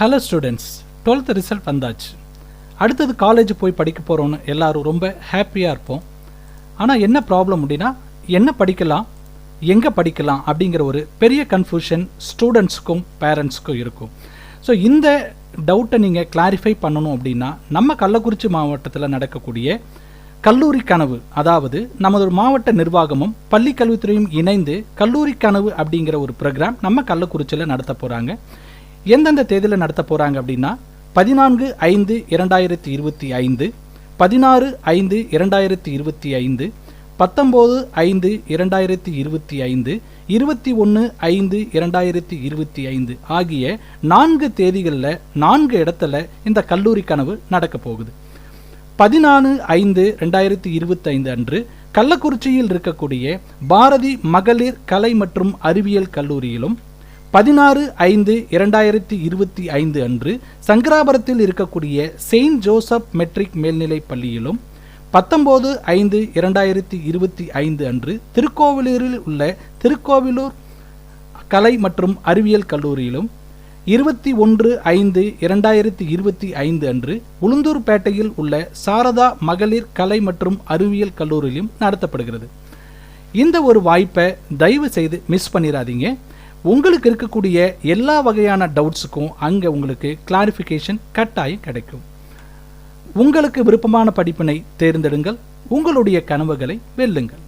Hello students twelfth result வந்தாச்சு. அடுத்தது college போய் படிக்க போகிறோன்னு எல்லோரும் ரொம்ப ஹாப்பியாக இருப்போம். ஆனால் என்ன ப்ராப்ளம் அப்படின்னா என்ன படிக்கலாம் எங்கே படிக்கலாம் அப்படிங்கிற ஒரு பெரிய கன்ஃபியூஷன் ஸ்டூடெண்ட்ஸுக்கும் பேரண்ட்ஸுக்கும் இருக்கும். ஸோ இந்த டவுட்டை நீங்கள் கிளாரிஃபை பண்ணணும் அப்படின்னா நம்ம கள்ளக்குறிச்சி மாவட்டத்தில் நடக்கக்கூடிய கல்லூரி கனவு அதாவது நமது ஒரு மாவட்ட நிர்வாகமும் பள்ளி கல்வித்துறையும் இணைந்து கல்லூரி கனவு அப்படிங்கிற ஒரு ப்ரோக்ராம் நம்ம கள்ளக்குறிச்சியில் நடத்த போகிறாங்க எந்தெந்த தேதியில் நடத்த போகிறாங்க அப்படின்னா பதினான்கு ஐந்து இரண்டாயிரத்தி இருபத்தி ஐந்து பதினாறு ஐந்து இரண்டாயிரத்தி இருபத்தி ஐந்து பத்தொம்போது ஐந்து இரண்டாயிரத்தி இருபத்தி ஐந்து இருபத்தி ஒன்று ஐந்து இரண்டாயிரத்தி இருபத்தி ஐந்து ஆகிய நான்கு தேதிகளில் நான்கு இடத்துல இந்த கல்லூரி கனவு நடக்க போகுது. பதினாலு ஐந்து ரெண்டாயிரத்தி இருபத்தைந்து அன்று கள்ளக்குறிச்சியில் இருக்கக்கூடிய பாரதி மகளிர் கலை மற்றும் அறிவியல் கல்லூரியிலும் பதினாறு ஐந்து இரண்டாயிரத்தி இருபத்தி ஐந்து அன்று சங்கராபுரத்தில் இருக்கக்கூடிய செயின்ட் ஜோசப் மெட்ரிக் மேல்நிலைப் பள்ளியிலும் பத்தொம்போது ஐந்து இரண்டாயிரத்தி இருபத்தி ஐந்து அன்று திருக்கோவிலூரில் உள்ள திருக்கோவிலூர் கலை மற்றும் அறிவியல் கல்லூரியிலும் இருபத்தி ஒன்று ஐந்து இரண்டாயிரத்தி இருபத்தி ஐந்து அன்று உளுந்தூர்பேட்டையில் உள்ள சாரதா மகளிர் கலை மற்றும் அறிவியல் கல்லூரியிலும் நடத்தப்படுகிறது. இந்த ஒரு வாய்ப்பை தயவு செய்து மிஸ் பண்ணிடாதீங்க உங்களுக்கு இருக்கக்கூடிய எல்லா வகையான டவுட்ஸுக்கும் அங்கே உங்களுக்கு கிளாரிஃபிகேஷன் கட்டாயம் கிடைக்கும். உங்களுக்கு விருப்பமான படிப்பினை தேர்ந்தெடுங்கள். உங்களுடைய கனவுகளை வெல்லுங்கள்.